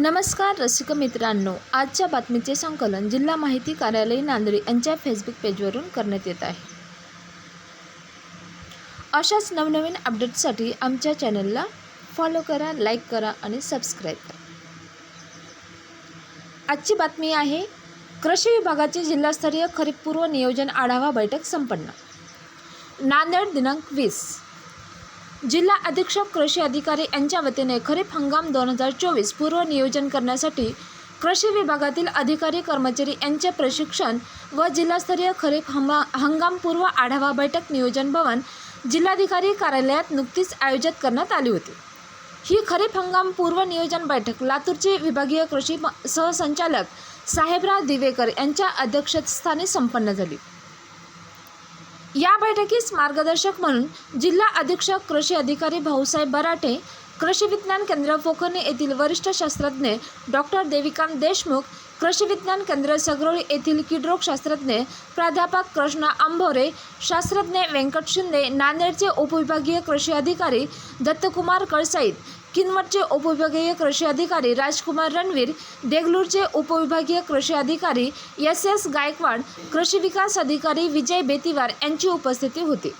नमस्कार रसिक मित्रांनो. आजच्या बातमीचे संकलन जिल्हा माहिती कार्यालय नांदेड यांच्या फेसबुक पेजवरून करण्यात येत आहे. अशाच नवनवीन अपडेट्ससाठी आमच्या चॅनलला फॉलो करा लाईक करा आणि सबस्क्राईब करा. आजची बातमी आहे कृषी विभागाची जिल्हास्तरीय खरीपपूर्व नियोजन आढावा बैठक संपन्न. नांदेड दिनांक वीस जिल्हा अधीक्षक कृषी अधिकारी यांच्या वतीने खरीप हंगाम दोन हजार चोवीस पूर्व नियोजन करण्यासाठी कृषी विभागातील अधिकारी कर्मचारी यांचे प्रशिक्षण व जिल्हास्तरीय खरीप हंगा हंगामपूर्व आढावा बैठक नियोजन भवन जिल्हाधिकारी कार्यालयात नुकतीच आयोजित करण्यात आली होती. ही खरीप हंगाम पूर्व नियोजन बैठक लातूरचे विभागीय कृषी म- सहसंचालक साहेबराव दिवेकर यांच्या अध्यक्षस्थानी संपन्न झाली. या बैठकीस मार्गदर्शक म्हणून जिल्हा अधीक्षक कृषी अधिकारी भाऊसाहेब बराटे कृषी विज्ञान केंद्र पोखर्णी येथील वरिष्ठ शास्त्रज्ञ डॉक्टर देविकांत देशमुख कृषी विज्ञान केंद्र सगरोळी येथील किडरोग शास्त्रज्ञ प्राध्यापक कृष्णा आंभोरे शास्त्रज्ञ व्यंकट शिंदे नांदेडचे उपविभागीय कृषी अधिकारी दत्तकुमार कळसाईत किनवटचे उपविभागीय कृषी अधिकारी राजकुमार रणवीर देगलूरचे उपविभागीय कृषी अधिकारी एस एस गायकवाड कृषी विकास अधिकारी विजय बेतिवार यांची उपस्थिती होती.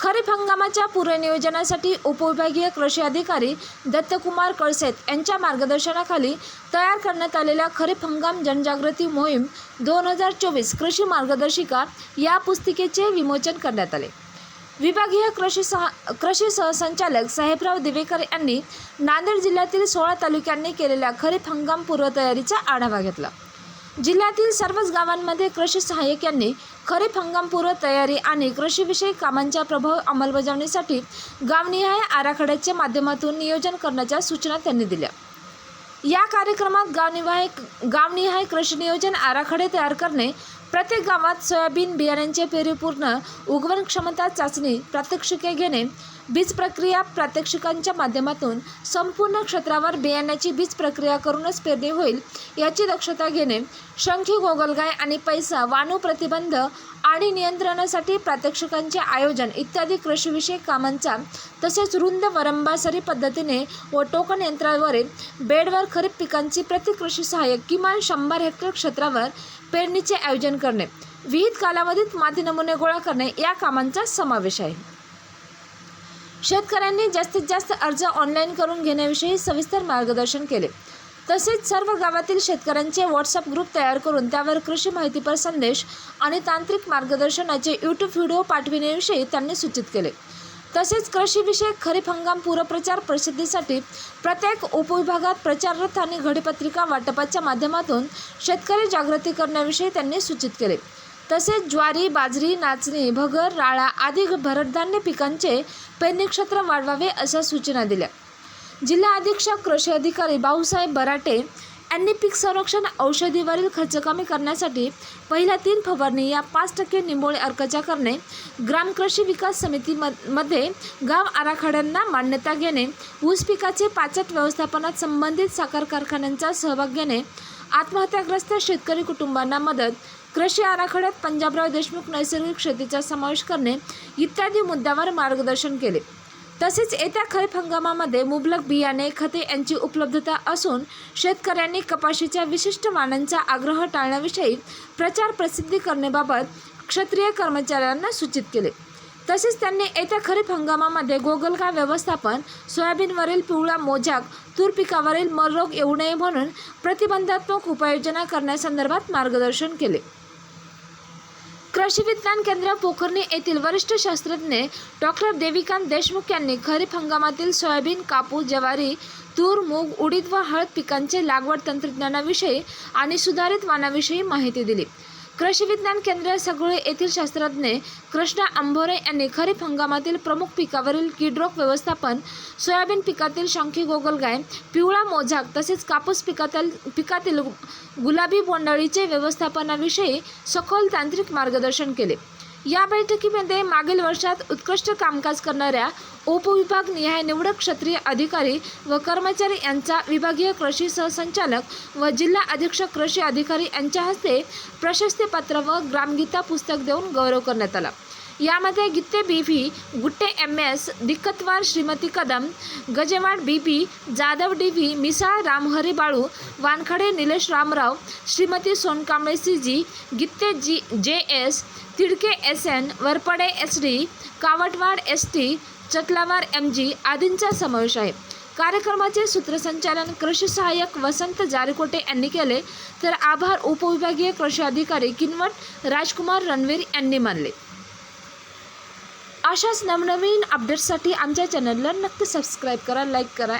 खरीप हंगामाच्या पूर्वनियोजनासाठी उपविभागीय कृषी अधिकारी दत्तकुमार कळसेत यांच्या मार्गदर्शनाखाली तयार करण्यात आलेल्या खरीप हंगाम जनजागृती मोहीम दोन हजार चोवीस कृषी मार्गदर्शिका या पुस्तिकेचे विमोचन करण्यात आले. विभागीय कृषी सह कृषी सहसंचालक साहेबराव दिवेकर यांनी नांदेड जिल्ह्यातील सोळा तालुक्यांनी केलेल्या खरीप हंगाम पूर्वतयारीचा आढावा घेतला. जिल्ह्यातील सर्वच गावांमध्ये कृषी सहाय्यक यांनी खरीप हंगामपूर्व तयारी आणि कृषीविषयक कामांच्या प्रभाव अंमलबजावणीसाठी गावनिहाय आराखड्याच्या माध्यमातून नियोजन करण्याच्या सूचना त्यांनी दिल्या. या कार्यक्रमात गावनिहाय गावनिहाय कृषी नियोजन आराखडे तयार करणे प्रत्येक गावात सोयाबीन बियाण्यांचे परिपूर्ण उगवण क्षमता चाचणी प्रात्यक्षिके घेणे बीज प्रक्रिया प्रात्यक्षिकांच्या माध्यमातून संपूर्ण क्षेत्रावर बियाण्याची बीज प्रक्रिया करूनच पेरणी होईल याची दक्षता घेणे शंखी गोगलगाय आणि पैसा वाणू प्रतिबंध आणि नियंत्रणासाठी प्रात्यक्षिकांचे आयोजन इत्यादी कृषीविषयक कामांचा तसेच रुंद वरंबासरी पद्धतीने व टोकन यंत्राद्वारे बेडवर खरीप पिकांची प्रति कृषी सहाय्यक किमान शंभर हेक्टर क्षेत्रावर पेरणीचे आयोजन करणे विहित कालावधीत माती नमुने गोळा करणे या कामांचा समावेश आहे. शेतकऱ्यांनी जास्तीत जास्त अर्ज ऑनलाईन करून घेण्याविषयी सविस्तर मार्गदर्शन केले. तसेच सर्व गावातील शेतकऱ्यांचे व्हॉट्सअप ग्रुप तयार करून त्यावर कृषी माहितीपर संदेश आणि तांत्रिक मार्गदर्शनाचे यूट्यूब व्हिडिओ पाठविण्याविषयी त्यांनी सूचित केले. तसेच कृषीविषयक खरीप हंगाम पूरप्रचार प्रसिद्धीसाठी प्रत्येक उपविभागात प्रचाररथ आणि घडीपत्रिका वाटपाच्या माध्यमातून शेतकरी जागृती करण्याविषयी त्यांनी सूचित केले. तसेच ज्वारी बाजरी नाचणी भगर राळा आदी भरडधान्य पिकांचे पेरणी क्षेत्र वाढवावे अशा सूचना दिल्या. जिल्हा अधीक्षक कृषी अधिकारी भाऊसाहेब बराटे यांनी पीक संरक्षण औषधीवरील खर्च कमी करण्यासाठी पहिल्या तीन फवारणी या पाच टक्के निंबोळी अर्काच्या करणे ग्राम कृषी विकास समितीमध्ये गाव आराखड्यांना मान्यता घेणे ऊस पिकाचे पाचट व्यवस्थापनात संबंधित साखर कारखान्यांचा सहभाग घेणे आत्महत्याग्रस्त शेतकरी कुटुंबांना मदत कृषी आराखड्यात पंजाबराव देशमुख नैसर्गिक शेतीचा समावेश करणे इत्यादी मुद्द्यावर मार्गदर्शन केले. तसेच येत्या खरीप हंगामामध्ये मुबलक बियाणे खते यांची उपलब्धता असून शेतकऱ्यांनी कपाशीच्या विशिष्ट वाणांचा आग्रह टाळण्याविषयी प्रचार प्रसिद्धी करण्याबाबत क्षत्रिय कर्मचाऱ्यांना सूचित केले. तसेच त्यांनी येत्या खरीप हंगामामध्ये गोगलगाय व्यवस्थापन सोयाबीनवरील पिवळा मोजाक तूर पिकावरील मररोग येऊ नये म्हणून प्रतिबंधात्मक उपाययोजना करण्यासंदर्भात मार्गदर्शन केले. कृषी विज्ञान केंद्र पोखर्णी येथील वरिष्ठ शास्त्रज्ञ डॉक्टर देविकांत देशमुख यांनी खरीप हंगामातील सोयाबीन कापूस ज्वारी तूर मूग उडीद व हळद पिकांचे लागवड तंत्रज्ञानाविषयी आणि सुधारित वाणाविषयी माहिती दिली. कृषी विज्ञान केंद्र सगळे येथील शास्त्रज्ञ कृष्णा आंभोरे यांनी खरीप हंगामातील प्रमुख पिकावरील किडरोग व्यवस्थापन सोयाबीन पिकातील शंखी गोगलगाय पिवळा मोझाक तसेच कापूस पिकातील पिकातील गुलाबी बोंडाळीचे व्यवस्थापनाविषयी सखोल तांत्रिक मार्गदर्शन केले. या बैठकीमध्ये मागील वर्षात उत्कृष्ट कामकाज करणाऱ्या उपविभाग निहाय निवडक क्षत्रिय अधिकारी व कर्मचारी यांचा विभागीय कृषी सहसंचालक व जिल्हा अधीक्षक कृषी अधिकारी यांच्या हस्ते प्रशस्तीपत्र व ग्रामगीता पुस्तक देऊन गौरव करण्यात आला. यामध्ये Gitte B V Gutte M S Dikkatwar Shrimati Kadam Gajewad B P Jadhav D V Misal Ramhari Balu Wankhade Nilesh Ramrao Shrimati Sonkamble C G Gitte G J S Tidke S N Warpade S D Kawatwad S T Chatlawar M G आदींचा समावेश आहे. कार्यक्रमाचे सूत्रसंचालन कृषी सहाय्यक वसंत जारकोटे यांनी केले तर आभार उपविभागीय कृषी अधिकारी किनवट राजकुमार रणवीर यांनी मानले. अशाच नवनवीन अपडेट्ससाठी आमच्या चॅनलला नक्की सबस्क्राईब करा लाईक करा